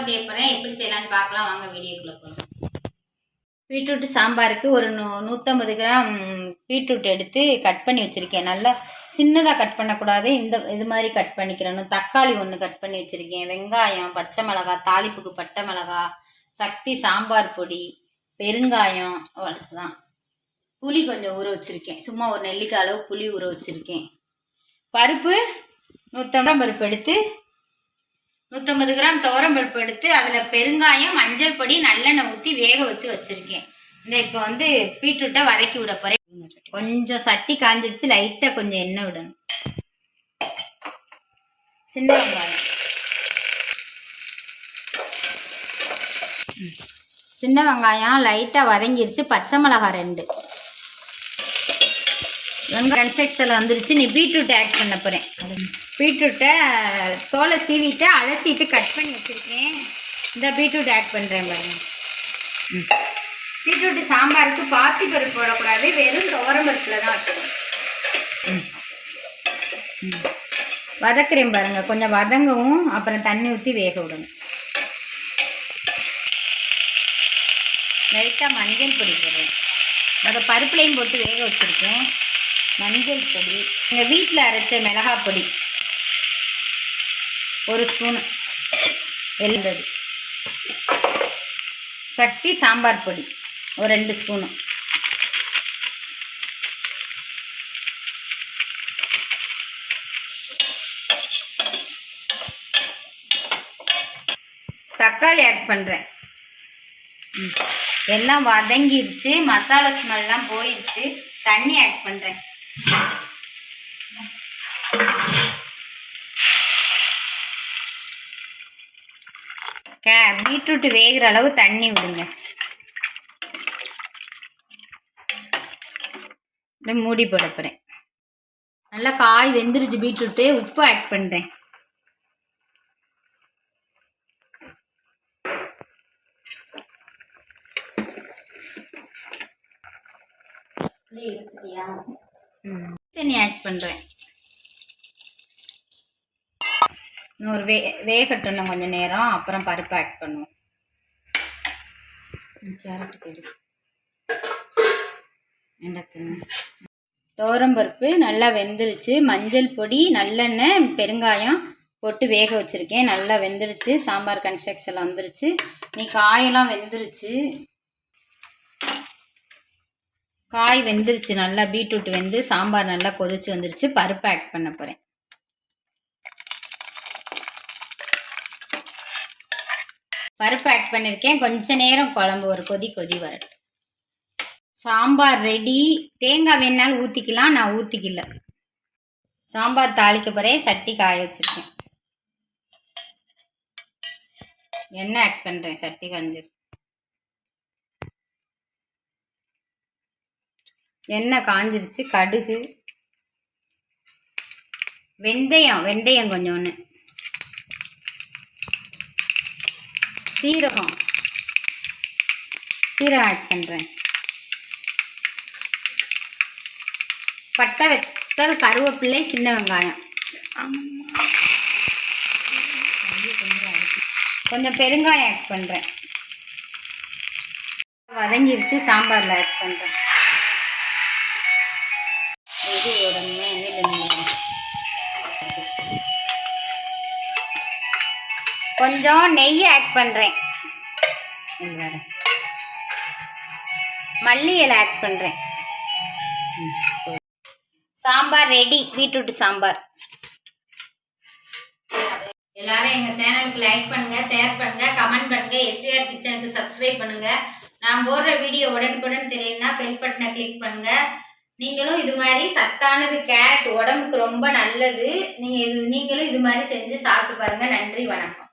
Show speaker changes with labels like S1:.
S1: சாம்பார் செய்ய போகிறேன் எப்படி செய்யலான்னு பார்க்கலாம். வாங்க வீடியோக்குள்ளே போகலாம் பீட்ரூட் சாம்பாருக்கு ஒரு நூ நூற்றம்பது கிராம் பீட்ரூட் எடுத்து கட் பண்ணி வச்சுருக்கேன். நல்லா சின்னதாக கட் பண்ணக்கூடாது. இந்த இது மாதிரி கட் பண்ணிக்கிறேன்னு தக்காளி ஒன்று கட் பண்ணி வச்சுருக்கேன். வெங்காயம் பச்சை மிளகா தாளிப்புக்கு பட்டை மிளகா சக்தி சாம்பார் பொடி பெருங்காயம் அவ்வளோதான் புளி கொஞ்சம் ஊற வச்சுருக்கேன். சும்மா ஒரு நெல்லிக்காய் அளவு புளி ஊற வச்சுருக்கேன். பருப்பு நூற்றம்பரம் பருப்பு எடுத்து நூற்றம்பது கிராம் துவரம் பருப்பு எடுத்து அதில் பெருங்காயம் மஞ்சள் பொடி நல்லெண்ணெய் ஊற்றி வேக வச்சு வச்சுருக்கேன். இந்த இப்போ வந்து பீட்ரூட்டை வதக்கி விட போகிறேன் கொஞ்சம் சட்டி காஞ்சிருச்சு லைட்டாக கொஞ்சம் எண்ணெய் விடணும். சின்ன வெங்காயம். ம். சின்ன வெங்காயம் லைட்டாக வதங்கிருச்சு பச்சை மிளகாய் ரெண்டு. வெங்காயம் செக்ஸில் வந்துருச்சு நீ பீட்ரூட் ஆட் பண்ண போகிறேன் பீட்ரூட்டை தோலை சீவிட்டு அலசிட்டு கட் பண்ணி வச்சுருக்கேன். இந்த பீட்ரூட் ஆட் பண்ணுறேன் பாருங்கள் பீட்ரூட் சாம்பாருக்கு பாசி பருப்பு போடக்கூடாது. வெறும் துவரம் பருப்பில் தான் வச்சுக்கணும் ம். ம். வதக்குறேன் பாருங்கள் கொஞ்சம் வதங்கவும் அப்புறம் தண்ணி ஊற்றி வேக விடணும். லைட்டாக மஞ்சள் பொடி போடுறேன். அதை பருப்புலையும் போட்டு வேக வச்சுருக்கேன். மஞ்சள் பொடி. எங்கள் வீட்டில் அரைச்ச மிளகாய் பொடி. ஒரு ஸ்பூனு எழுந்தது சக்தி சாம்பார் பொடி ஒரு ரெண்டு ஸ்பூனு தக்காளி ஆட் பண்ணுறேன் எல்லாம் வதங்கிருச்சு மசாலா ஸ்மெல்லாம் போயிடுச்சு தண்ணி ஆட் பண்ணுறேன் கே பீட்ரூட் வேகிற அளவு தண்ணி விடுங்க. மூடி போட போகிறேன் நல்லா காய் வெந்துருச்சு பீட்ரூட்டு உப்பு ஆட் பண்ணுறேன் தண்ணி ஆட் பண்ணுறேன் இன்னொரு வே வேகட்டும் கொஞ்சம் நேரம் அப்புறம் பருப்பு ஆட் பண்ணுவோம். கேரட் கொடு தோரம் பருப்பு நல்லா வெந்துருச்சு. மஞ்சள் பொடி நல்லெண்ணெய் பெருங்காயம் போட்டு வேக வச்சுருக்கேன். நல்லா வெந்துருச்சு. சாம்பார் கன்ஸ்ட்ரக்ஷன் வந்துருச்சு. நீ காயெல்லாம் வெந்துருச்சு. காய் வெந்துருச்சு. நல்லா பீட்ரூட் வெந்து சாம்பார் நல்லா கொதிச்சு வந்துருச்சு. பருப்பு ஆட் பண்ண போகிறேன் பருப்பு ஆட் பண்ணியிருக்கேன் கொஞ்ச நேரம் குழம்பு ஒரு கொதி கொதி வரட்டும். சாம்பார் ரெடி தேங்காய் வேணாலும் ஊற்றிக்கலாம் நான் ஊற்றிக்கல சாம்பார் தாளிக்க போகிறேன் சட்டி காய வச்சுருக்கேன். எண்ணெய் ஆட் பண்ணுறேன் சட்டி காஞ்சிரு எண்ணெய் காஞ்சிருச்சு. கடுகு. வெந்தயம் வெந்தயம் கொஞ்சோன்னு. சீரகம். சீரகம் ஆட் பண்ணுறேன் பட்டை வெத்தல் கருவேப்பிள்ளை சின்ன வெங்காயம். கொஞ்சம் பெருங்காயம் ஆட் பண்ணுறேன் வதங்கிருச்சு சாம்பாரில் ஆட் பண்ணுறேன் கொஞ்சம் நெய் ஆட் பண்ணுறேன் மல்லி இலை ஆட் பண்ணுறேன் சாம்பார் ரெடி பீட்ரூட் சாம்பார். எல்லாரும் எங்க சேனலுக்கு லைக் பண்ணுங்க ஷேர் பண்ணுங்க கமெண்ட் பண்ணுங்க எஸ்விஆர் கிச்சனுக்கு சப்ஸ்கிரைப் பண்ணுங்க. நான் போடுற வீடியோ உடனுக்குடன் தெரியணும்னா பெல் பட்டனை கிளிக் பண்ணுங்க. நீங்களும் இது மாதிரி சத்தானது கேரட் உடம்புக்கு ரொம்ப நல்லது. நீங்க இது நீங்களும் இது மாதிரி செஞ்சு சாப்பிட்டு பாருங்க. நன்றி வணக்கம்.